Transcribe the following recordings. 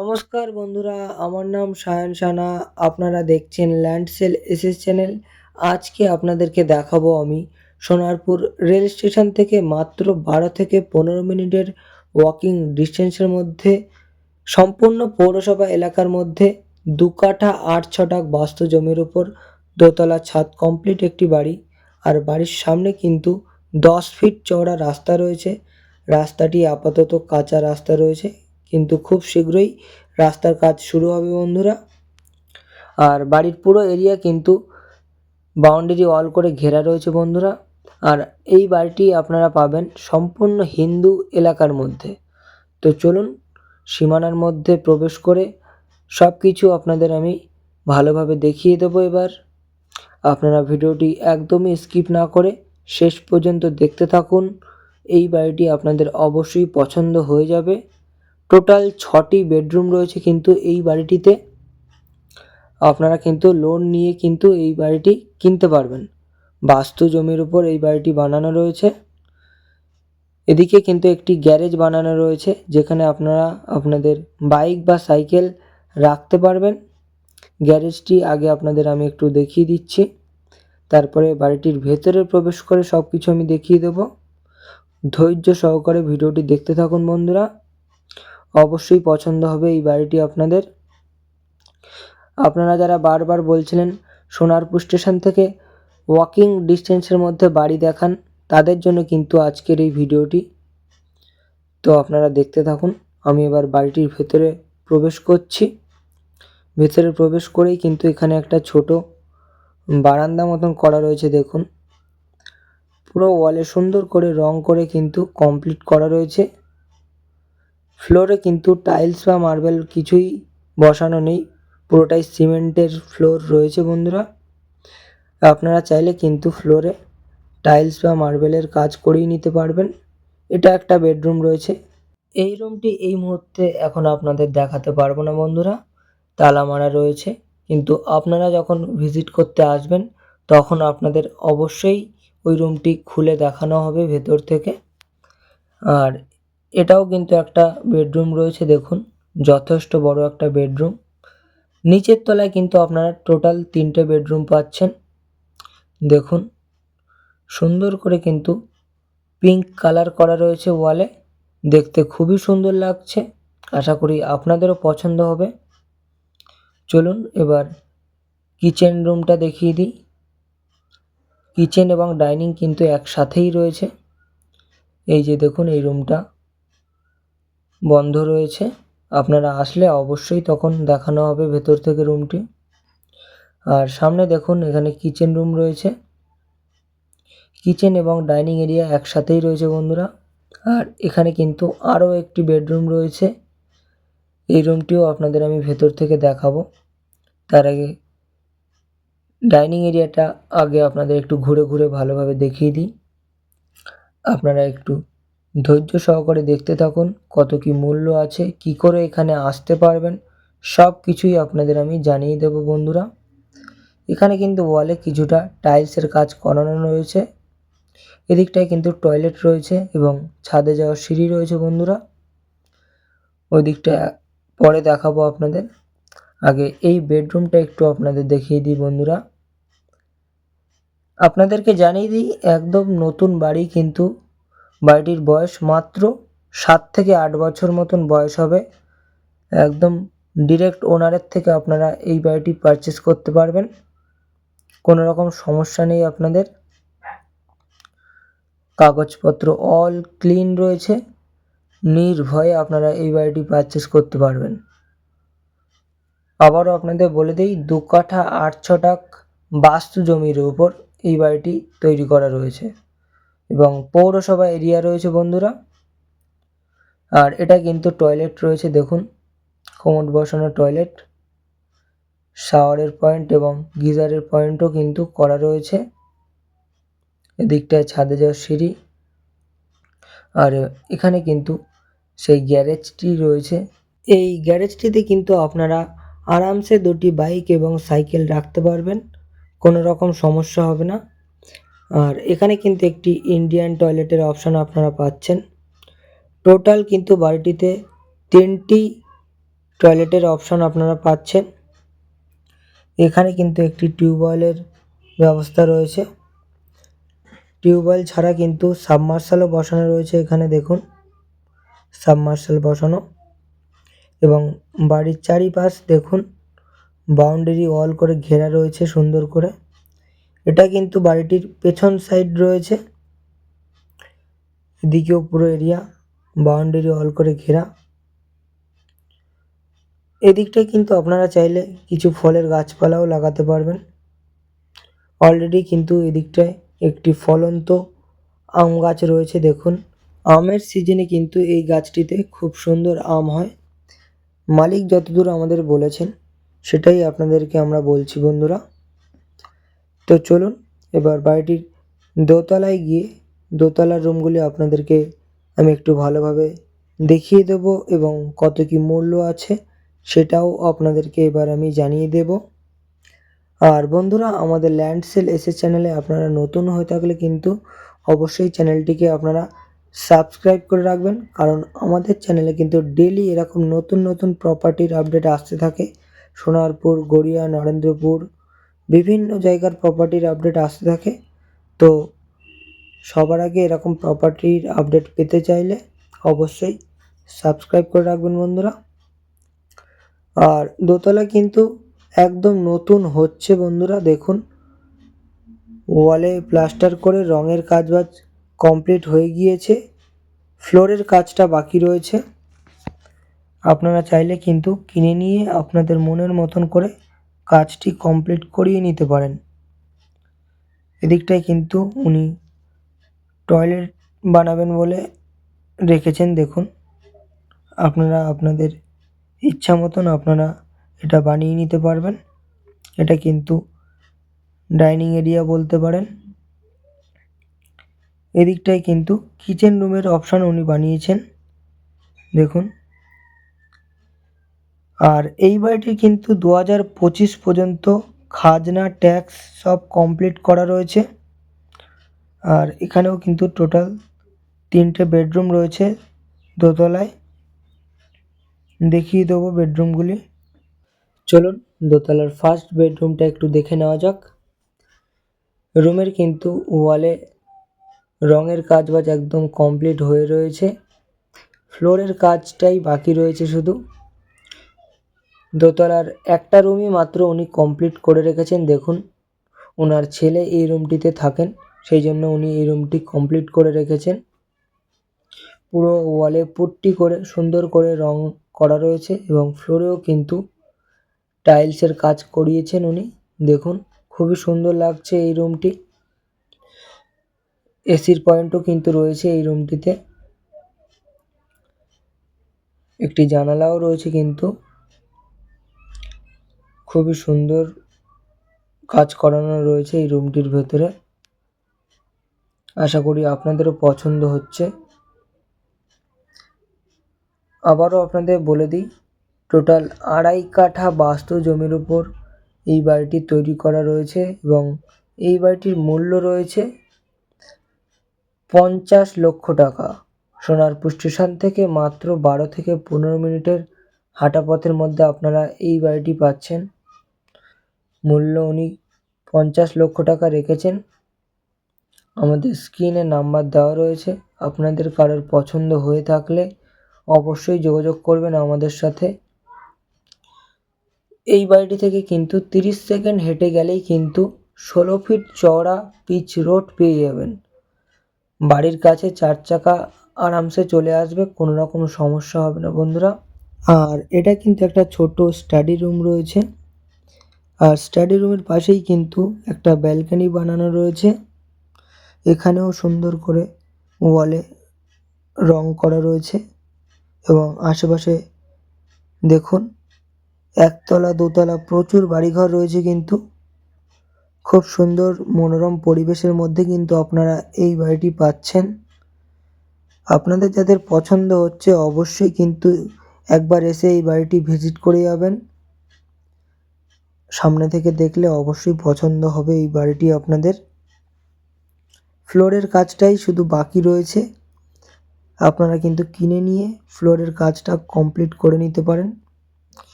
নমস্কার বন্ধুরা, আমার নাম সায়ন সানা। আপনারা দেখছেন ল্যান্ডসেল এসএস চ্যানেল আজকে আপনাদেরকে দেখাবো আমি সোনারপুর রেল স্টেশন থেকে মাত্র বারো থেকে পনেরো মিনিটের ওয়াকিং ডিস্টেন্সের মধ্যে, সম্পূর্ণ পৌরসভা এলাকার মধ্যে দু কাঠা আট ছটাক বাস্তু জমির উপর দোতলা ছাদ কমপ্লিট একটি বাড়ি। আর বাড়ির সামনে কিন্তু দশ ফিট চওড়া রাস্তা রয়েছে। রাস্তাটি আপাতত কাঁচা রাস্তা রয়েছে। কিন্তু খুব শীঘ্রই রাস্তার কাজ শুরু হবে বন্ধুরা। আর বাড়ির পুরো এরিয়া কিন্তু বাউন্ডারি ওয়াল করে ঘেরা রয়েছে বন্ধুরা। আর এই বাড়িটি আপনারা পাবেন সম্পূর্ণ হিন্দু এলাকার মধ্যে। তো চলুন সীমানার মধ্যে প্রবেশ করে সব কিছু আপনাদের আমি ভালোভাবে দেখিয়ে দেবো এবার। আপনারা ভিডিওটি একদমই স্কিপ না করে শেষ পর্যন্ত দেখতে থাকুন। এই বাড়িটি আপনাদের অবশ্যই পছন্দ হয়ে যাবে। টোটাল ছটি বেডরুম রয়েছে কিন্তু এই বাড়িটিতে। আপনারা কিন্তু লোন নিয়ে কিন্তু এই বাড়িটি কিনতে পারবেন। বাস্তু জমির উপর এই বাড়িটি বানানো রয়েছে। এদিকে কিন্তু একটি গ্যারেজ বানানো রয়েছে, যেখানে আপনারা আপনাদের বাইক বা সাইকেল রাখতে পারবেন। গ্যারেজটি আগে আপনাদের আমি একটু দেখিয়ে দিচ্ছি। তারপরে বাড়িটির ভেতরে প্রবেশ করে সব কিছু আমি দেখিয়ে দেব। ধৈর্য সহকারে ভিডিওটি দেখতে থাকুন বন্ধুরা। অবশ্যই পছন্দ হবে এই বাড়িটি আপনাদের। আপনারা যারা বারবার বলছিলেন সোনারপুর স্টেশন থেকে ওয়াকিং ডিস্টেন্সের মধ্যে বাড়ি দেখান, তাদের জন্য কিন্তু আজকের এই ভিডিওটি। তো আপনারা দেখতে থাকুন, আমি এবার বাড়িটির ভেতরে প্রবেশ করছি। ভেতরে প্রবেশ করেই কিন্তু এখানে একটা ছোট বারান্দা মতন করা রয়েছে, দেখুন। পুরো ওয়ালে সুন্দর করে রং করে কিন্তু কমপ্লিট করা রয়েছে। ফ্লোরে কিন্তু টাইলস বা মার্বেল কিছুই বসানো নেই, পুরোটাই সিমেন্টের ফ্লোর রয়েছে বন্ধুরা। আপনারা চাইলে কিন্তু ফ্লোরে টাইলস বা মার্বেলের কাজ করেই নিতে পারবেন। এটা একটা বেডরুম রয়েছে। এই রুমটি এই মুহূর্তে এখন আপনাদের দেখাতে পারব না বন্ধুরা তালা মারা রয়েছে। কিন্তু আপনারা যখন ভিজিট করতে আসবেন, তখন আপনাদের অবশ্যই ওই রুমটি খুলে দেখানো হবে ভেতর থেকে। আর এটাও কিন্তু একটা বেডরুম রয়েছে, দেখুন। যথেষ্ট বড় একটা বেডরুম। নিচের তলায় কিন্তু আপনারা টোটাল তিনটে বেডরুম পাচ্ছেন। দেখুন, সুন্দর করে কিন্তু পিঙ্ক কালার করা রয়েছে ওয়ালে। দেখতে খুবই সুন্দর লাগছে। আশা করি আপনাদেরও পছন্দ হবে। চলুন এবার কিচেন রুমটা দেখিয়ে দিই। কিচেন এবং ডাইনিং কিন্তু একসাথেই রয়েছে। এই যে দেখুন, এই রুমটা। বন্ধ রয়েছে। আপনারা আসলে অবশ্যই তখন দেখানো হবে ভেতর থেকে রুমটি। আর সামনে দেখুন, এখানে কিচেন রুম রয়েছে। কিচেন এবং ডাইনিং এরিয়া একসাথেই রয়েছে বন্ধুরা। আর এখানে কিন্তু আরও একটি বেডরুম রয়েছে। এই রুমটিও আপনাদের আমি ভেতর থেকে দেখাবো। তার আগে ডাইনিং এরিয়াটা আগে আপনাদের একটু ঘুরে ঘুরে ভালোভাবে দেখিয়ে দিই। আপনারা একটু ধৈর্য সহকারে দেখতে থাকুন কত কি মূল্য আছে, কি করে এখানে আসতে পারবেন, সব কিছুই আপনাদের আমি জানিয়ে দেব বন্ধুরা। এখানে কিন্তু ওয়ালে কিছুটা টাইলসের কাজ করানো রয়েছে। এদিকটায় কিন্তু টয়লেট রয়েছে এবং ছাদে যাওয়ার সিঁড়ি রয়েছে বন্ধুরা। ওই দিকটা পরে দেখাবো আপনাদের। আগে এই বেডরুমটা একটু আপনাদের দেখিয়ে দিই বন্ধুরা। আপনাদেরকে জানিয়ে দিই, একদম নতুন বাড়ি কিন্তু বাড়িটির বয়স মাত্র সাত থেকে আট বছর মতন বয়স হবে। একদম ডিরেক্ট ওনারের থেকে আপনারা এই বাড়িটি পারচেস করতে পারবেন। কোনো রকম সমস্যা নেই আপনাদের। কাগজপত্র অল ক্লিন রয়েছে। নির্ভয়ে আপনারা এই বাড়িটি পারচেস করতে পারবেন। আবারও আপনাদের বলে দিই, দু কাঠা আট ছটাক বাস্তু জমির উপর এই বাড়িটি তৈরি করা রয়েছে। এবং পৌরসভা এরিয়া রয়েছে বন্ধুরা। আর এটা কিন্তু টয়লেট রয়েছে, দেখুন। কোমোড বসানো টয়লেট শাওয়ারের পয়েন্ট এবং গিজারের পয়েন্টও কিন্তু করা রয়েছে। এদিকটায় ছাদে যাওয়ার সিঁড়ি। আর এখানে কিন্তু সেই গ্যারেজটি রয়েছে। এই গ্যারেজটিতে কিন্তু আপনারা আরামসে দুটি বাইক এবং সাইকেল রাখতে পারবেন। কোনো রকম সমস্যা হবে না। আর এখানে কিন্তু একটি ইন্ডিয়ান টয়লেটের অপশান আপনারা পাচ্ছেন। টোটাল কিন্তু বাড়িটিতে তিনটি টয়লেটের অপশন আপনারা পাচ্ছেন। এখানে কিন্তু একটি টিউবওয়েলের ব্যবস্থা রয়েছে। টিউবওয়েল ছাড়া কিন্তু সাবমার্শালও বসানো রয়েছে এখানে দেখুন। সাবমার্শাল বসানো। এবং বাড়ির চারিপাশ দেখুন বাউন্ডারি ওয়াল করে ঘেরা রয়েছে সুন্দর করে। এটা কিন্তু বাড়িটির পেছন সাইড রয়েছে। এদিকেও পুরো এরিয়া বাউন্ডারি ওয়াল করে ঘেরা। এদিকটায় কিন্তু আপনারা চাইলে কিছু ফলের গাছপালাও লাগাতে পারবেন। অলরেডি কিন্তু এদিকটায় একটি ফলন্ত আম গাছ রয়েছে, দেখুন। আমের সিজনে কিন্তু এই গাছটিতে খুব সুন্দর আম হয়। মালিক যতদূর আমাদের বলেছেন, সেটাই আপনাদেরকে আমরা বলছি বন্ধুরা। তো চলুন, এবার বাড়িটির দোতলায় গিয়ে দোতলার রুমগুলি আপনাদেরকে আমি একটু ভালোভাবে দেখিয়ে দেব এবং কত কি মূল্য আছে সেটাও আপনাদেরকে এবার আমি জানিয়ে দেব। আর বন্ধুরা, আমাদের ল্যান্ড সেল এসে চ্যানেলে আপনারা নতুন হয়ে থাকলে কিন্তু অবশ্যই চ্যানেলটিকে আপনারা সাবস্ক্রাইব করে রাখবেন, কারণ আমাদের চ্যানেলে কিন্তু ডেলি এরকম নতুন নতুন প্রপার্টির আপডেট আসতে থাকে। সোনারপুর, গড়িয়া, নরেন্দ্রপুর বিভিন্ন জায়গার প্রপার্টির আপডেট আসতে থাকে। তো সবার আগে এরকম প্রপার্টির আপডেট পেতে চাইলে অবশ্যই সাবস্ক্রাইব করে রাখবেন বন্ধুরা। আর দোতলা কিন্তু একদম নতুন হচ্ছে বন্ধুরা, দেখুন। ওয়ালে প্লাস্টার করে রঙের কাজ বাজ কমপ্লিট হয়ে গিয়েছে। ফ্লোরের কাজটা বাকি রয়েছে। আপনারা চাইলে কিন্তু কিনে নিয়ে আপনাদের মনের মতন করে কাজটি কমপ্লিট করিয়ে নিতে পারেন। এদিকটায় কিন্তু উনি টয়লেট বানাবেন বলে রেখেছেন, দেখুন। আপনারা আপনাদের ইচ্ছা মতন আপনারা এটা বানিয়ে নিতে পারবেন। এটা কিন্তু ডাইনিং এরিয়া বলতে পারেন। এদিকটায় কিন্তু কিচেন রুমের অপশান উনি বানিয়েছেন। দেখুন। আর এই বাড়িটি কিন্তু দু হাজার পঁচিশ পর্যন্ত খাজনা, ট্যাক্স সব কমপ্লিট করা রয়েছে। আর এখানেও কিন্তু টোটাল তিনটে বেডরুম রয়েছে দোতলায়। দেখিয়ে দেবো বেডরুমগুলি। চলুন দোতলার ফার্স্ট বেডরুমটা একটু দেখে নেওয়া যাক। রুমের কিন্তু ওয়ালে রঙের কাজ বাজ একদম কমপ্লিট হয়ে রয়েছে। ফ্লোরের কাজটাই বাকি রয়েছে শুধু। দোতলার একটা রুমই মাত্র উনি কমপ্লিট করে রেখেছেন, দেখুন। ওনার ছেলে এই রুমটিতে থাকেন, সেই জন্য উনি এই রুমটি কমপ্লিট করে রেখেছেন। পুরো ওয়ালে পুট্টি করে, সুন্দর করে রং করা রয়েছে এবং ফ্লোরেও কিন্তু টাইলসের কাজ করিয়েছেন উনি। দেখুন, খুবই সুন্দর লাগছে এই রুমটি এসির পয়েন্টও কিন্তু রয়েছে এই রুমটিতে একটি জানালাও রয়েছে কিন্তু। খুবই সুন্দর কাজ করানো রয়েছে এই রুমটির ভেতরে। আশা করি আপনাদেরও পছন্দ হচ্ছে। আবারও আপনাদের বলে দিই, টোটাল আড়াই কাঠা বাস্তু জমির উপর এই বাড়িটি তৈরি করা রয়েছে এবং এই বাড়িটির মূল্য রয়েছে পঞ্চাশ লক্ষ টাকা। সোনারপুর স্টেশন থেকে মাত্র বারো থেকে পনেরো মিনিটের হাঁটা পথের মধ্যে আপনারা এই বাড়িটি পাচ্ছেন। মূল্য উনি পঞ্চাশ লক্ষ টাকা রেখেছেন। আমাদের স্ক্রিনে নাম্বার দেওয়া রয়েছে। আপনাদের কারোর পছন্দ হয়ে থাকলে অবশ্যই যোগাযোগ করবেন আমাদের সাথে। এই বাড়িটি থেকে কিন্তু তিরিশ সেকেন্ড হেঁটে গেলেই কিন্তু ষোলো ফিট চওড়া পিচ রোড পেয়ে যাবেন। বাড়ির কাছে চার চাকা আরামসে চলে আসবে, কোনো রকম সমস্যা হবে না বন্ধুরা। আর এটা কিন্তু একটা ছোট স্টাডি রুম রয়েছে। আর স্টাডি রুমের পাশেই কিন্তু একটা ব্যালকানি বানানো রয়েছে। এখানেও সুন্দর করে ওয়ালে রং করা রয়েছে এবং আশেপাশে দেখুন, একতলা দোতলা প্রচুর বাড়িঘর রয়েছে কিন্তু। খুব সুন্দর মনোরম পরিবেশের মধ্যে কিন্তু আপনারা এই বাড়িটি পাচ্ছেন। আপনাদের যাদের পছন্দ হচ্ছে অবশ্যই কিন্তু একবার এসে এই বাড়িটি ভিজিট করে যাবেন। সামনে থেকে দেখলে অবশ্যই পছন্দ হবে এই বাড়িটি আপনাদের। ফ্লোরের কাজটাই শুধু বাকি রয়েছে। আপনারা কিন্তু কিনে নিয়ে ফ্লোরের কাজটা কমপ্লিট করে নিতে পারেন।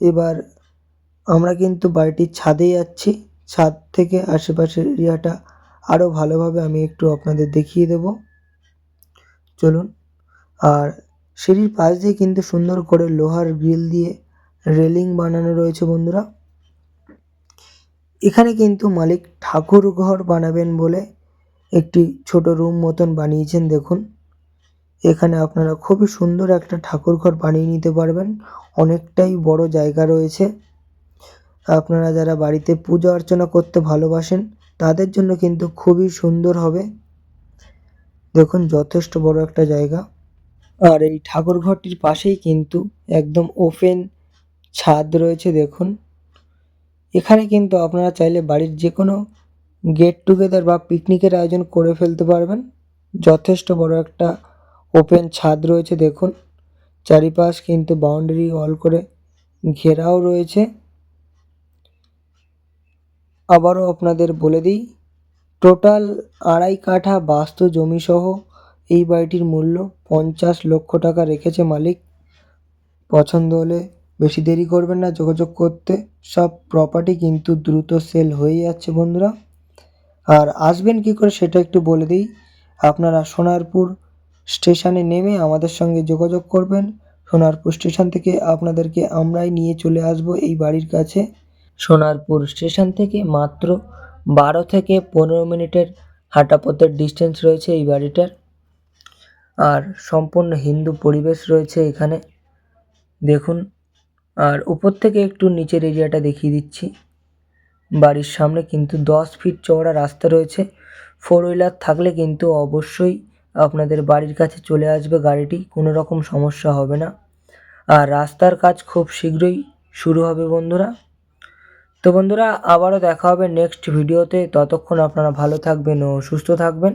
এবার আমরা কিন্তু বাড়িটির ছাদে যাচ্ছি। ছাদ থেকে আশেপাশের এরিয়াটা আরও ভালোভাবে আমি একটু আপনাদের দেখিয়ে দেব। চলুন। আর সিঁড়ির পাশ দিয়ে কিন্তু সুন্দর করে লোহার গ্রিল দিয়ে রেলিং বানানো রয়েছে বন্ধুরা। এখানে কিন্তু মালিক ঠাকুর ঘর বানাবেন বলে একটি ছোট রুম মতন বানিয়েছেন, দেখুন। এখানে আপনারা খুবই সুন্দর একটা ঠাকুর ঘর বানিয়ে নিতে পারবেন। অনেকটাই বড় জায়গা রয়েছে। আপনারা যারা বাড়িতে পূজা অর্চনা করতে ভালোবাসেন, তাদের জন্য কিন্তু খুবই সুন্দর হবে। দেখুন, যথেষ্ট বড় একটা জায়গা। আর এই ঠাকুর ঘরটির পাশেই কিন্তু একদম ওপেন ছাদ রয়েছে, দেখুন। এখানে কিন্তু আপনারা চাইলে বাড়ির যে কোনো গেট টুগেদার বা পিকনিকের আয়োজন করে ফেলতে পারবেন। যথেষ্ট বড় একটা ওপেন ছাদ রয়েছে, দেখুন। চারিপাশ কিন্তু বাউন্ডারি ওয়াল করে ঘেরাও রয়েছে। আবারও আপনাদের বলে দিই টোটাল আড়াই কাঠা বাস্তু জমিসহ এই বাড়িটির মূল্য পঞ্চাশ লক্ষ টাকা রেখেছে মালিক। পছন্দ হলে বেশি দেরি করবেন না যোগাযোগ করতে। সব প্রপার্টি কিন্তু দ্রুত সেল হয়ে যাচ্ছে বন্ধুরা। আর আসবেন কি করে সেটা একটু বলে দিই। আপনারা সোনারপুর স্টেশনে নেমে আমাদের সঙ্গে যোগাযোগ করবেন। সোনারপুর স্টেশন থেকে আপনাদেরকে আমরাই নিয়ে চলে আসব এই বাড়ির কাছে। সোনারপুর স্টেশন থেকে মাত্র বারো থেকে পনেরো মিনিটের হাঁটাপথের ডিস্টেন্স রয়েছে এই বাড়িটার। আর সম্পূর্ণ হিন্দু পরিবেশ রয়েছে এখানে। দেখুন আর উপর থেকে একটু নিচের এরিয়াটা দেখিয়ে দিচ্ছি। বাড়ির সামনে কিন্তু দশ ফিট চওড়া রাস্তা রয়েছে। ফোর হুইলার থাকলে কিন্তু অবশ্যই আপনাদের বাড়ির কাছে চলে আসবে গাড়িটি, কোনো রকম সমস্যা হবে না। আর রাস্তার কাজ খুব শীঘ্রই শুরু হবে বন্ধুরা। তো বন্ধুরা, আবারও দেখা হবে নেক্সট ভিডিওতে ততক্ষণ আপনারা ভালো থাকবেন ও সুস্থ থাকবেন।